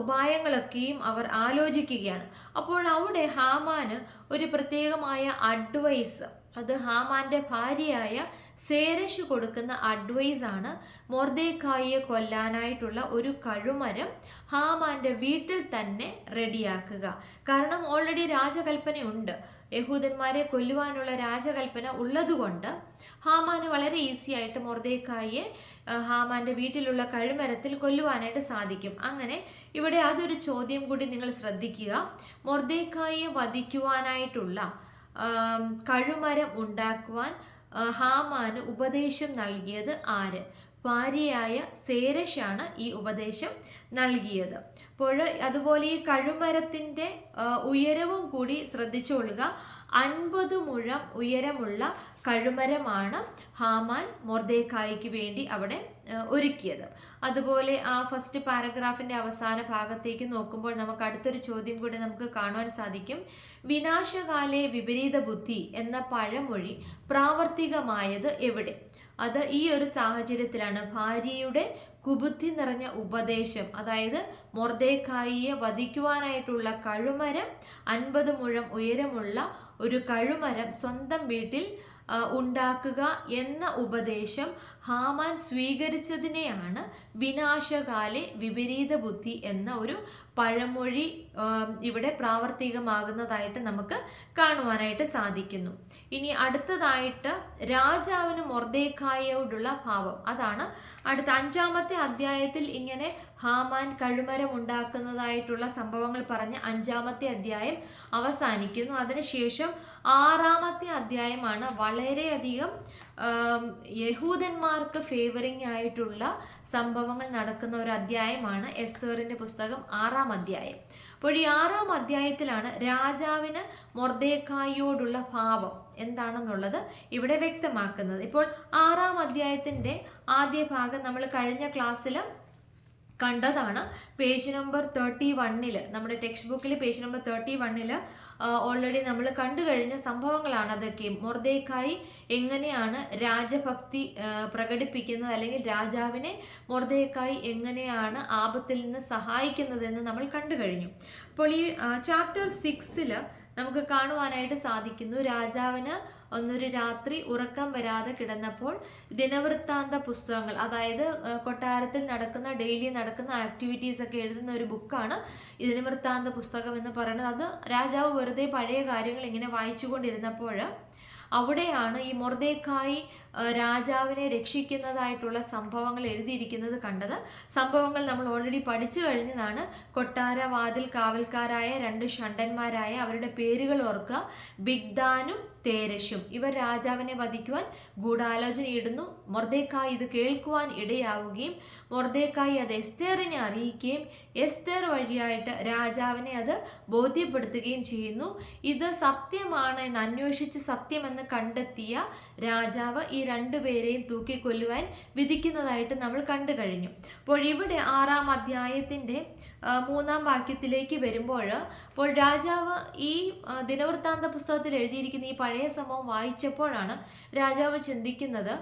ഉപായങ്ങളൊക്കെയും അവർ ആലോചിക്കുകയാണ്. അപ്പോൾ അവിടെ ഹാമാന് ഒരു പ്രത്യേകമായ അഡ്വൈസ് അത് ഹാമാന്റെ ഭാര്യയായ സേരശ് കൊടുക്കുന്ന അഡ്വൈസ് ആണ്. മൊർദേക്കായിയെ കൊല്ലാനായിട്ടുള്ള ഒരു കഴുമരം ഹാമാന്റെ വീട്ടിൽ തന്നെ റെഡിയാക്കുക കാരണം ഓൾറെഡി രാജകൽപ്പനയുണ്ട് യഹൂദന്മാരെ കൊല്ലുവാനുള്ള രാജകൽപ്പന ഉള്ളതുകൊണ്ട് ഹാമാന് വളരെ ഈസി ആയിട്ട് മൊർദേക്കായിയെ ഹാമാന്റെ വീട്ടിലുള്ള കഴുമരത്തിൽ കൊല്ലുവാനായിട്ട് സാധിക്കും. അങ്ങനെ ഇവിടെ അതൊരു ചോദ്യം കൂടി നിങ്ങൾ ശ്രദ്ധിക്കുക. മൊർദേക്കായിയെ വധിക്കുവാനായിട്ടുള്ള കഴുമരം ഉണ്ടാക്കുവാൻ ഹാമാന് ഉപദേശം നൽകിയത് ആര്? ഭാര്യയായ സേരഷാണ് ഈ ഉപദേശം നൽകിയത്. അപ്പോൾ അതുപോലെ ഈ കഴുമരത്തിന്റെ ഉയരവും കൂടി ശ്രദ്ധിച്ചുകൊള്ളുക അൻപത് മുഴം ഉയരമുള്ള കഴുമരമാണ് ഹാമാൻ മൊർദേക്കായ്ക്ക് വേണ്ടി അവിടെ ഒരുക്കിയത്. അതുപോലെ ആ ഫസ്റ്റ് പാരഗ്രാഫിന്റെ അവസാന ഭാഗത്തേക്ക് നോക്കുമ്പോൾ നമുക്ക് അടുത്തൊരു ചോദ്യം കൂടി നമുക്ക് കാണുവാൻ സാധിക്കും. വിനാശകാലെ വിപരീത ബുദ്ധി എന്ന പഴമൊഴി പ്രാവർത്തികമായത് എവിടെ? അത് ഈ ഒരു സാഹചര്യത്തിലാണ് ഭാര്യയുടെ കുബുദ്ധി നിറഞ്ഞ ഉപദേശം. അതായത് മൊറദേക്കായിയെ വധിക്കുവാനായിട്ടുള്ള കഴുമരം അൻപത് മുഴം ഉയരമുള്ള ഒരു കഴുമരം സ്വന്തം വീട്ടിൽ ഉണ്ടാക്കുക എന്ന ഉപദേശം ഹാമാൻ സ്വീകരിച്ചതിനെയാണ് വിനാശകാലെ വിപരീത ബുദ്ധി എന്ന ഒരു പഴമൊഴി ഇവിടെ പ്രാവർത്തികമാകുന്നതായിട്ട് നമുക്ക് കാണുവാനായിട്ട് സാധിക്കുന്നു. ഇനി അടുത്തതായിട്ട് രാജാവിന് മൊർദേക്കായോടുള്ള ഭാവം. അതാണ് അടുത്ത അഞ്ചാമത്തെ അധ്യായത്തിൽ ഇങ്ങനെ ഹാമാൻ കഴുമരം ഉണ്ടാക്കുന്നതായിട്ടുള്ള സംഭവങ്ങൾ പറഞ്ഞ് അഞ്ചാമത്തെ അധ്യായം അവസാനിക്കുന്നു. അതിനുശേഷം ആറാമത്തെ അധ്യായമാണ് വളരെയധികം യഹൂദന്മാർക്ക് ഫേവറിംഗ് ആയിട്ടുള്ള സംഭവങ്ങൾ നടക്കുന്ന ഒരു അധ്യായമാണ് എസ്തേറിന്റെ പുസ്തകം ആറാം അധ്യായം. അപ്പോൾ ഈ ആറാം അധ്യായത്തിലാണ് രാജാവിന് മൊർദേക്കായിയോടുള്ള ഭാവം എന്താണെന്നുള്ളത് ഇവിടെ വ്യക്തമാക്കുന്നത്. ഇപ്പോൾ ആറാം അധ്യായത്തിന്റെ ആദ്യ ഭാഗം നമ്മൾ കഴിഞ്ഞ ക്ലാസ്സിൽ കണ്ടതാണ്. പേജ് നമ്പർ തേർട്ടി വണ്ണിൽ നമ്മുടെ ടെക്സ്റ്റ് ബുക്കിൽ പേജ് നമ്പർ തേർട്ടി വണ്ണിൽ ഓൾറെഡി നമ്മൾ കണ്ടു കഴിഞ്ഞ സംഭവങ്ങളാണ് അതൊക്കെ. മൊർദേക്കായി എങ്ങനെയാണ് രാജഭക്തി പ്രകടിപ്പിക്കുന്നത് അല്ലെങ്കിൽ രാജാവിനെ മൊർദേക്കായി എങ്ങനെയാണ് ആപത്തിൽ നിന്ന് സഹായിക്കുന്നതെന്ന് നമ്മൾ കണ്ടു കഴിഞ്ഞു. അപ്പോൾ ഈ ചാപ്റ്റർ സിക്സിൽ നമുക്ക് കാണുവാനായിട്ട് സാധിക്കുന്നു രാജാവിന് ഒന്നൊരു രാത്രി ഉറക്കം വരാതെ കിടന്നപ്പോൾ ദിനവൃത്താന്ത പുസ്തകങ്ങൾ അതായത് കൊട്ടാരത്തിൽ നടക്കുന്ന ഡെയിലി നടക്കുന്ന ആക്ടിവിറ്റീസ് ഒക്കെ എഴുതുന്ന ഒരു ബുക്കാണ് ദിനവൃത്താന്ത പുസ്തകം എന്ന് പറയുന്നത്. അത് രാജാവ് വെറുതെ പഴയ കാര്യങ്ങൾ ഇങ്ങനെ വായിച്ചുകൊണ്ടിരുന്നപ്പോൾ അവിടെയാണ് ഈ മൊർദേക്കായി രാജാവിനെ രക്ഷിക്കുന്നതായിട്ടുള്ള സംഭവങ്ങൾ എഴുതിയിരിക്കുന്നത് കണ്ടത്. സംഭവങ്ങൾ നമ്മൾ ഓൾറെഡി പഠിച്ചു കഴിഞ്ഞതാണ്. കൊട്ടാര വാതിൽ കാവൽക്കാരായ രണ്ട് ഷണ്ടന്മാരായ അവരുടെ പേരുകൾ ഓർക്കുക. ബിഗ്ദാനും തേരശും ഇവർ രാജാവിനെ വധിക്കുവാൻ ഗൂഢാലോചനയിടുന്നു മൊർദേക്കായി ഇത് കേൾക്കുവാൻ ഇടയാവുകയും മൊർദേക്കായി അത് എസ്തേറിനെ അറിയിക്കുകയും എസ്തേർ വഴിയായിട്ട് രാജാവിനെ അത് ബോധ്യപ്പെടുത്തുകയും ചെയ്യുന്നു. ഇത് സത്യമാണ് എന്ന് അന്വേഷിച്ച് സത്യമെന്ന് കണ്ടെത്തിയ രാജാവ് ഈ രണ്ടുപേരെയും തൂക്കിക്കൊല്ലുവാൻ വിധിക്കുന്നതായിട്ട് നമ്മൾ കണ്ടു കഴിഞ്ഞു. അപ്പോൾ ഇവിടെ ആറാം അധ്യായത്തിന്റെ മൂന്നാം വാക്യത്തിലേക്ക് വരുമ്പോൾ അപ്പോൾ രാജാവ് ഈ ദിനവൃത്താന്ത പുസ്തകത്തിൽ എഴുതിയിരിക്കുന്ന ഈ പഴയ സംഭവം വായിച്ചപ്പോഴാണ് രാജാവ് ചിന്തിക്കുന്നത്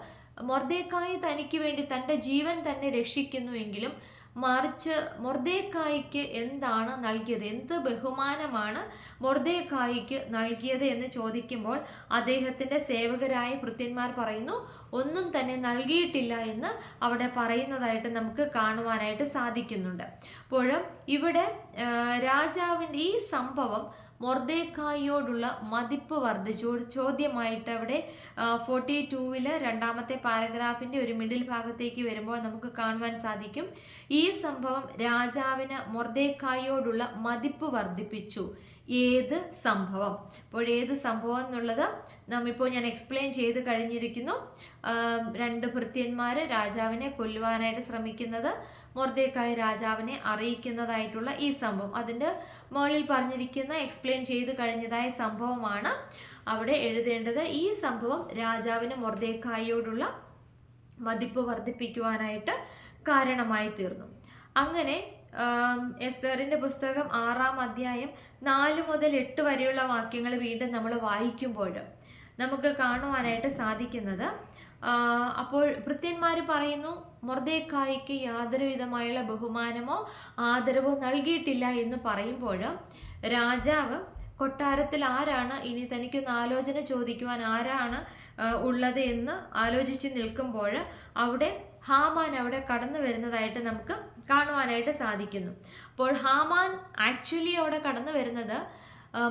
മൊർദേക്കായി തനിക്ക് വേണ്ടി തന്റെ ജീവൻ തന്നെ രക്ഷിക്കുന്നുവെങ്കിലും മറിച്ച് മൊർദേക്കായിക്ക് എന്താണ് നൽകിയത്? എന്ത് ബഹുമാനമാണ് മൊർദേക്കായിക്ക് നൽകിയത്? എന്ന് ചോദിക്കുമ്പോൾ അദ്ദേഹത്തിന്റെ സേവകരായ ഭൃത്യന്മാർ പറയുന്നു ഒന്നും തന്നെ നൽകിയിട്ടില്ല എന്ന് അവിടെ പറയുന്നതായിട്ട് നമുക്ക് കാണുവാനായിട്ട് സാധിക്കുന്നുണ്ട്. അപ്പോഴും ഇവിടെ രാജാവിന്റെ ഈ സംഭവം മൊർദേക്കായിയോടുള്ള മതിപ്പ് വർദ്ധിച്ചു. ചോദ്യമായിട്ട് അവിടെ ഫോർട്ടി ടൂവിൽ രണ്ടാമത്തെ പാരഗ്രാഫിന്റെ ഒരു മിഡിൽ ഭാഗത്തേക്ക് വരുമ്പോൾ നമുക്ക് കാണുവാൻ സാധിക്കും. ഈ സംഭവം രാജാവിന് മൊർദേക്കായിയോടുള്ള മതിപ്പ് വർദ്ധിപ്പിച്ചു. ഏത് സംഭവം? അപ്പോൾ ഏത് സംഭവം എന്നുള്ളത് നമ്മിപ്പോൾ ഞാൻ എക്സ്പ്ലെയിൻ ചെയ്ത് കഴിഞ്ഞിരിക്കുന്നു. രണ്ട് ഭൃത്യന്മാർ രാജാവിനെ കൊല്ലുവാനായിട്ട് ശ്രമിക്കുന്നത് മൊർദേക്കായി രാജാവിനെ അറിയിക്കുന്നതായിട്ടുള്ള ഈ സംഭവം. അതിന്റെ മുകളിൽ പറഞ്ഞിരിക്കുന്ന എക്സ്പ്ലെയിൻ ചെയ്ത് കഴിഞ്ഞതായ സംഭവമാണ് അവിടെ എഴുതേണ്ടത്. ഈ സംഭവം രാജാവിന് മൊർദേക്കായിയോടുള്ള മതിപ്പ് വർദ്ധിപ്പിക്കുവാനായിട്ട് കാരണമായി തീർന്നു. അങ്ങനെ എസ്തറിന്റെ പുസ്തകം ആറാം അധ്യായം നാല് മുതൽ എട്ട് വരെയുള്ള വാക്യങ്ങൾ വീണ്ടും നമ്മൾ വായിക്കുമ്പോൾ നമുക്ക് കാണുവാനായിട്ട് സാധിക്കുന്നത്. അപ്പോൾ ഭൃത്യന്മാർ പറയുന്നു മൊർദേക്കായിക്ക് യാതൊരു വിധമായുള്ള ബഹുമാനമോ ആദരവോ നൽകിയിട്ടില്ല എന്ന് പറയുമ്പോൾ രാജാവ് കൊട്ടാരത്തിൽ ആരാണ്? ഇനി തനിക്കൊന്ന് ആലോചന ചോദിക്കുവാൻ ആരാണ് ഉള്ളത് എന്ന് ആലോചിച്ച് നിൽക്കുമ്പോൾ അവിടെ ഹാമാൻ അവിടെ കടന്നു വരുന്നതായിട്ട് നമുക്ക് കാണുവാനായിട്ട് സാധിക്കുന്നു. അപ്പോൾ ഹാമാൻ ആക്ച്വലി അവിടെ കടന്നു വരുന്നത് ആ,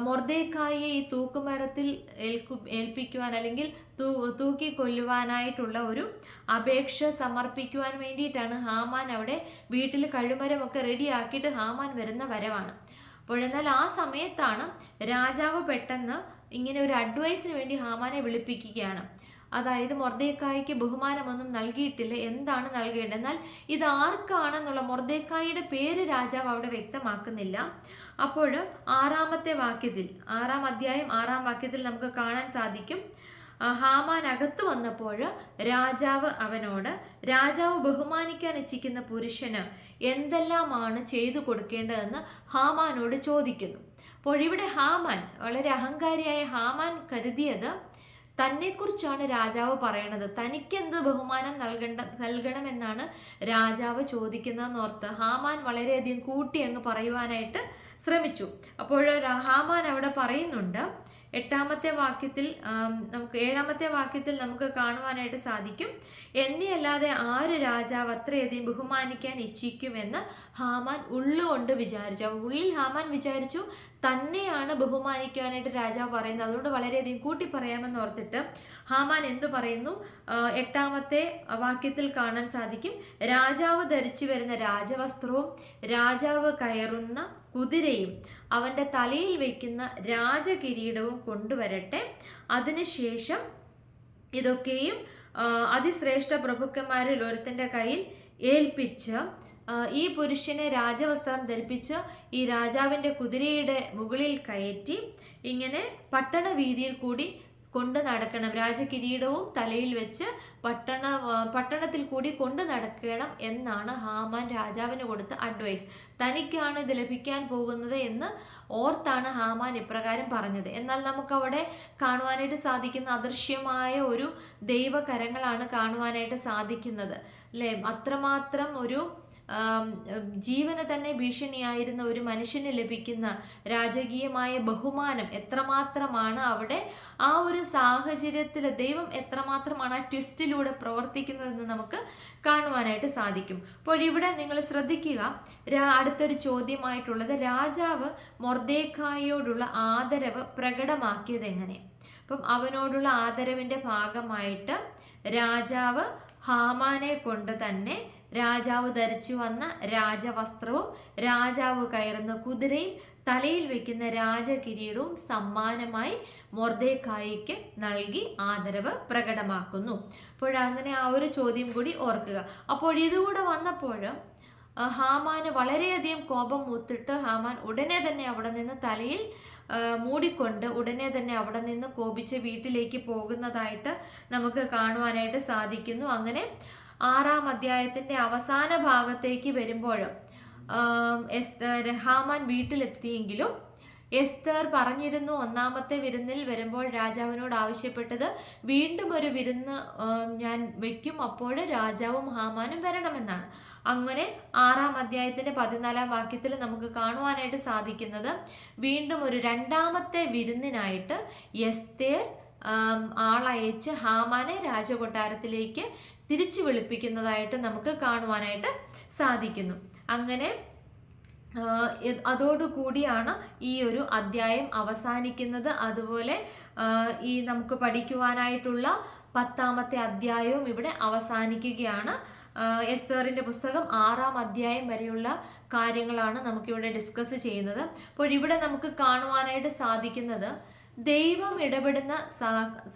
ഈ തൂക്കുമരത്തിൽ ഏൽക്കു ഏൽപ്പിക്കുവാൻ അല്ലെങ്കിൽ തൂ തൂക്കി കൊല്ലുവാനായിട്ടുള്ള ഒരു അപേക്ഷ സമർപ്പിക്കുവാൻ വേണ്ടിയിട്ടാണ് ഹാമാൻ അവിടെ വീട്ടിൽ കഴുമരമൊക്കെ റെഡിയാക്കിയിട്ട് ഹാമാൻ വരുന്ന വരവാണ്. അപ്പോഴെന്നാൽ ആ സമയത്താണ് രാജാവ് പെട്ടെന്ന് ഇങ്ങനെ ഒരു അഡ്വൈസിന് വേണ്ടി ഹാമാനെ വിളിപ്പിക്കുകയാണ്. അതായത് മൊർദേക്കായിക്ക് ബഹുമാനമൊന്നും നൽകിയിട്ടില്ല. എന്താണ് നൽകേണ്ടത്? എന്നാൽ ഇത് ആർക്കാണെന്നുള്ള മൊർദേക്കായിയുടെ പേര് രാജാവ് അവിടെ വ്യക്തമാക്കുന്നില്ല. അപ്പോൾ ആറാമത്തെ വാക്യത്തിൽ ആറാം അധ്യായം ആറാം വാക്യത്തിൽ നമുക്ക് കാണാൻ സാധിക്കും. ഹാമാൻ അകത്ത് വന്നപ്പോൾ രാജാവ് അവനോട് രാജാവ് ബഹുമാനിക്കാൻ ഇച്ഛിക്കുന്ന പുരുഷന് എന്തെല്ലാമാണ് ചെയ്തു കൊടുക്കേണ്ടതെന്ന് ഹാമാനോട് ചോദിക്കുന്നു. അപ്പോൾ ഇവിടെ ഹാമാൻ വളരെ അഹങ്കാരിയായ ഹാമാൻ കരുതിയത് തന്നെക്കുറിച്ചാണ് രാജാവ് പറയണത്. തനിക്ക് എന്ത് ബഹുമാനം നൽകേണ്ട നൽകണമെന്നാണ് രാജാവ് ചോദിക്കുന്നതെന്ന് ഓർത്ത് ഹാമാൻ വളരെയധികം കൂട്ടി അങ്ങ് പറയുവാനായിട്ട് ശ്രമിച്ചു. അപ്പോൾ ഹാമാൻ അവിടെ പറയുന്നുണ്ട് എട്ടാമത്തെ വാക്യത്തിൽ നമുക്ക് ഏഴാമത്തെ വാക്യത്തിൽ നമുക്ക് കാണുവാനായിട്ട് സാധിക്കും. എന്നെ അല്ലാതെ ആര് രാജാവ് അത്രയധികം ബഹുമാനിക്കാൻ ഇച്ഛിക്കുമെന്ന് ഹാമാൻ ഉള്ളുകൊണ്ട് വിചാരിച്ചു. ഉള്ളിൽ ഹാമാൻ വിചാരിച്ചു തന്നെയാണ് ബഹുമാനിക്കുവാനായിട്ട് രാജാവ് പറയുന്നത്. അതുകൊണ്ട് വളരെയധികം കൂട്ടി പറയാമെന്ന് ഓർത്തിട്ട് ഹാമാൻ എന്തു പറയുന്നു? എട്ടാമത്തെ വാക്യത്തിൽ കാണാൻ സാധിക്കും. രാജാവ് ധരിച്ചു വരുന്ന രാജവസ്ത്രവും രാജാവ് കയറുന്ന കുതിരയും അവന്റെ തലയിൽ വയ്ക്കുന്ന രാജകിരീടവും കൊണ്ടുവരട്ടെ. അതിനുശേഷം ഇതൊക്കെയും അതിശ്രേഷ്ഠ പ്രഭുക്കന്മാരിൽ ഒരുത്തിന്റെ കയ്യിൽ ഏൽപ്പിച്ച് ഈ പുരുഷനെ രാജവസ്ത്രം ധരിപ്പിച്ച് ഈ രാജാവിന്റെ കുതിരയുടെ മുകളിൽ കയറ്റി ഇങ്ങനെ പട്ടണ വീതിയിൽ കൂടി കൊണ്ട് നടക്കണം. രാജകിരീടവും തലയിൽ വെച്ച് പട്ടണ പട്ടണത്തിൽ കൂടി കൊണ്ട് നടക്കണം എന്നാണ് ഹാമാൻ രാജാവിന് കൊടുത്ത അഡ്വൈസ് തനിക്കാണ് ഇത് ലഭിക്കാൻ പോകുന്നത് എന്ന് ഓർത്താണ് ഹാമാൻ ഇപ്രകാരം പറഞ്ഞത്. എന്നാൽ നമുക്കവിടെ കാണുവാനായിട്ട് സാധിക്കുന്ന അദൃശ്യമായ ഒരു ദൈവകരങ്ങളാണ് കാണുവാനായിട്ട് സാധിക്കുന്നത്. അല്ലേ അത്രമാത്രം ഒരു ജീവന് തന്നെ ഭീഷണിയായിരുന്ന ഒരു മനുഷ്യന് ലഭിക്കുന്ന രാജകീയമായ ബഹുമാനം എത്രമാത്രമാണ് അവിടെ? ആ ഒരു സാഹചര്യത്തിൽ ദൈവം എത്രമാത്രമാണ് ആ ട്വിസ്റ്റിലൂടെ പ്രവർത്തിക്കുന്നതെന്ന് നമുക്ക് കാണുവാനായിട്ട് സാധിക്കും. അപ്പോൾ ഇവിടെ നിങ്ങൾ ശ്രദ്ധിക്കുക അടുത്തൊരു ചോദ്യമായിട്ടുള്ളത് രാജാവ് മൊർദേഖായോടുള്ള ആദരവ് പ്രകടമാക്കിയത് എങ്ങനെ? അപ്പം അവനോടുള്ള ആദരവിന്റെ ഭാഗമായിട്ട് രാജാവ് ഹാമാനെ കൊണ്ട് തന്നെ രാജാവ് ധരിച്ചു വന്ന രാജവസ്ത്രവും രാജാവ് കയറുന്ന കുതിരയും തലയിൽ വെക്കുന്ന രാജകിരീടവും സമ്മാനമായി മൊർദേക്കായിക്ക് നൽകി ആദരവ് പ്രകടമാക്കുന്നു. അപ്പോൾ അങ്ങനെ ആ ഒരു ചോദ്യം കൂടി ഓർക്കുക. അപ്പോൾ ഇതുകൂടെ വന്നപ്പോൾ ഹാമാന് വളരെയധികം കോപം മൂത്തിട്ട് ഹാമാൻ ഉടനെ തന്നെ അവിടെ നിന്ന് തലയിൽ മൂടിക്കൊണ്ട് ഉടനെ തന്നെ അവിടെ നിന്ന് കോപിച്ച് വീട്ടിലേക്ക് പോകുന്നതായിട്ട് നമുക്ക് കാണുവാനായിട്ട് സാധിക്കുന്നു. അങ്ങനെ ആറാം അധ്യായത്തിന്റെ അവസാന ഭാഗത്തേക്ക് വരുമ്പോൾ ഹാമാൻ വീട്ടിലെത്തിയെങ്കിലും എസ്തർ പറഞ്ഞിരുന്നു ഒന്നാമത്തെ വിരുന്നിൽ വരുമ്പോൾ രാജാവിനോട് ആവശ്യപ്പെട്ടത് വീണ്ടും ഒരു വിരുന്ന് ഞാൻ വെക്കും അപ്പോൾ രാജാവും ഹാമാനും വരണമെന്നാണ്. അങ്ങനെ ആറാം അധ്യായത്തിന്റെ പതിനാലാം വാക്യത്തിൽ നമുക്ക് കാണുവാനായിട്ട് സാധിക്കുന്നത് വീണ്ടും ഒരു രണ്ടാമത്തെ വിരുന്നിനായിട്ട് എസ്തേർ ആളയച്ച് ഹാമാനെ രാജകൊട്ടാരത്തിലേക്ക് തിരിച്ചു വിളിപ്പിക്കുന്നതായിട്ട് നമുക്ക് കാണുവാനായിട്ട് സാധിക്കുന്നു. അങ്ങനെ അതോടുകൂടിയാണ് ഈ ഒരു അധ്യായം അവസാനിക്കുന്നത്. അതുപോലെ ഈ നമുക്ക് പഠിക്കുവാനായിട്ടുള്ള പത്താമത്തെ അധ്യായവും ഇവിടെ അവസാനിക്കുകയാണ്. എസ്തറിന്റെ പുസ്തകം ആറാം അധ്യായം വരെയുള്ള കാര്യങ്ങളാണ് നമുക്കിവിടെ ഡിസ്കസ് ചെയ്യുന്നത്. അപ്പോൾ ഇവിടെ നമുക്ക് കാണുവാനായിട്ട് സാധിക്കുന്നത് ദൈവം ഇടപെടുന്ന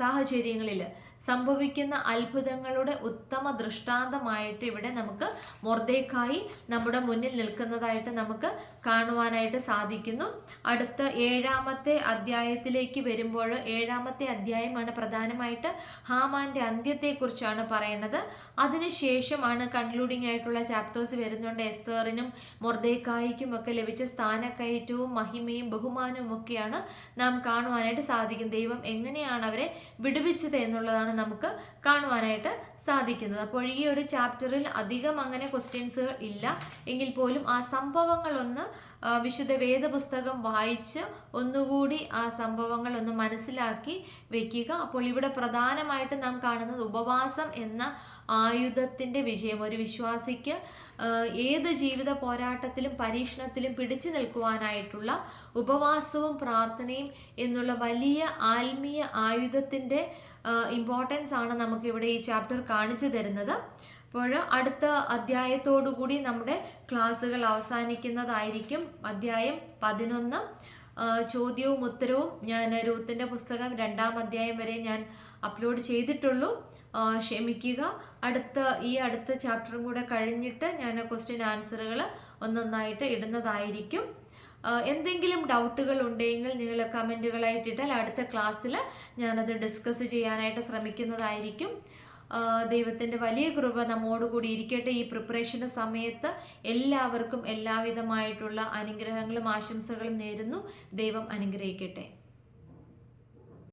സാഹചര്യങ്ങളിൽ സംഭവിക്കുന്ന അത്ഭുതങ്ങളുടെ ഉത്തമ ദൃഷ്ടാന്തമായിട്ട് ഇവിടെ നമുക്ക് മൊർദേക്കായി നമ്മുടെ മുന്നിൽ നിൽക്കുന്നതായിട്ട് നമുക്ക് കാണുവാനായിട്ട് സാധിക്കുന്നു. അടുത്ത ഏഴാമത്തെ അധ്യായത്തിലേക്ക് വരുമ്പോൾ ഏഴാമത്തെ അധ്യായമാണ് പ്രധാനമായിട്ട് ഹാമാന്റെ അന്ത്യത്തെക്കുറിച്ചാണ് പറയുന്നത്. അതിനുശേഷമാണ് കൺക്ലൂഡിംഗ് ആയിട്ടുള്ള ചാപ്റ്റേഴ്സ് വരുന്നുണ്ട്. എസ്തേറിനും മൊർദേക്കായിക്കും ഒക്കെ ലഭിച്ച സ്ഥാനക്കയറ്റവും മഹിമയും ബഹുമാനവും ഒക്കെയാണ് നാം കാണുവാനായിട്ട് സാധിക്കും. ദൈവം എങ്ങനെയാണ് അവരെ വിടുവിച്ചത് എന്നുള്ളതാണ് നമുക്ക് കാണുവാനായിട്ട് സാധിക്കുന്നത്. അപ്പോൾ ഈ ഒരു ചാപ്റ്ററിൽ അധികം അങ്ങനെ ക്വസ്റ്റ്യൻസുകൾ ഇല്ല. എങ്കിൽ പോലും ആ സംഭവങ്ങളൊന്ന് വിശുദ്ധ വേദപുസ്തകം വായിച്ച് ഒന്നുകൂടി ആ സംഭവങ്ങൾ ഒന്ന് മനസ്സിലാക്കി വെക്കുക. അപ്പോൾ ഇവിടെ പ്രധാനമായിട്ട് നാം കാണുന്നത് ഉപവാസം എന്ന ആയുധത്തിന്റെ വിജയം. ഒരു വിശ്വാസിക്ക് ഏത് ജീവിത പോരാട്ടത്തിലും പരീക്ഷണത്തിലും പിടിച്ചു നിൽക്കുവാനായിട്ടുള്ള ഉപവാസവും പ്രാർത്ഥനയും എന്നുള്ള വലിയ ആത്മീയ ആയുധത്തിന്റെ ഇമ്പോർട്ടൻസ് ആണ് നമുക്കിവിടെ ഈ ചാപ്റ്റർ കാണിച്ചു തരുന്നത്. അപ്പോൾ അടുത്ത അധ്യായത്തോടു കൂടി നമ്മുടെ ക്ലാസ്സുകൾ അവസാനിക്കുന്നതായിരിക്കും. അധ്യായം പതിനൊന്ന്. ചോദ്യവും ഉത്തരവും ഞാൻ രൂത്തിന്റെ പുസ്തകം രണ്ടാം അധ്യായം വരെ ഞാൻ അപ്ലോഡ് ചെയ്തിട്ടുള്ളൂ. ക്ഷമിക്കുക. അടുത്ത ഈ അടുത്ത ചാപ്റ്ററും കൂടെ കഴിഞ്ഞിട്ട് ഞാൻ ക്വസ്റ്റ്യൻ ആൻസറുകൾ ഒന്നൊന്നായിട്ട് ഇടുന്നതായിരിക്കും. എന്തെങ്കിലും ഡൗട്ടുകൾ ഉണ്ടെങ്കിൽ നിങ്ങൾ കമന്റുകളായിട്ട് ഇട്ടാൽ അടുത്ത ക്ലാസ്സിൽ ഞാനത് ഡിസ്കസ് ചെയ്യാനായിട്ട് ശ്രമിക്കുന്നതായിരിക്കും. ദൈവത്തിന്റെ വലിയ കൃപ നമ്മോടുകൂടി ഇരിക്കട്ടെ. ഈ പ്രിപ്പറേഷന്റെ സമയത്ത് എല്ലാവർക്കും എല്ലാവിധമായിട്ടുള്ള അനുഗ്രഹങ്ങളും ആശംസകളും നേരുന്നു. ദൈവം അനുഗ്രഹിക്കട്ടെ.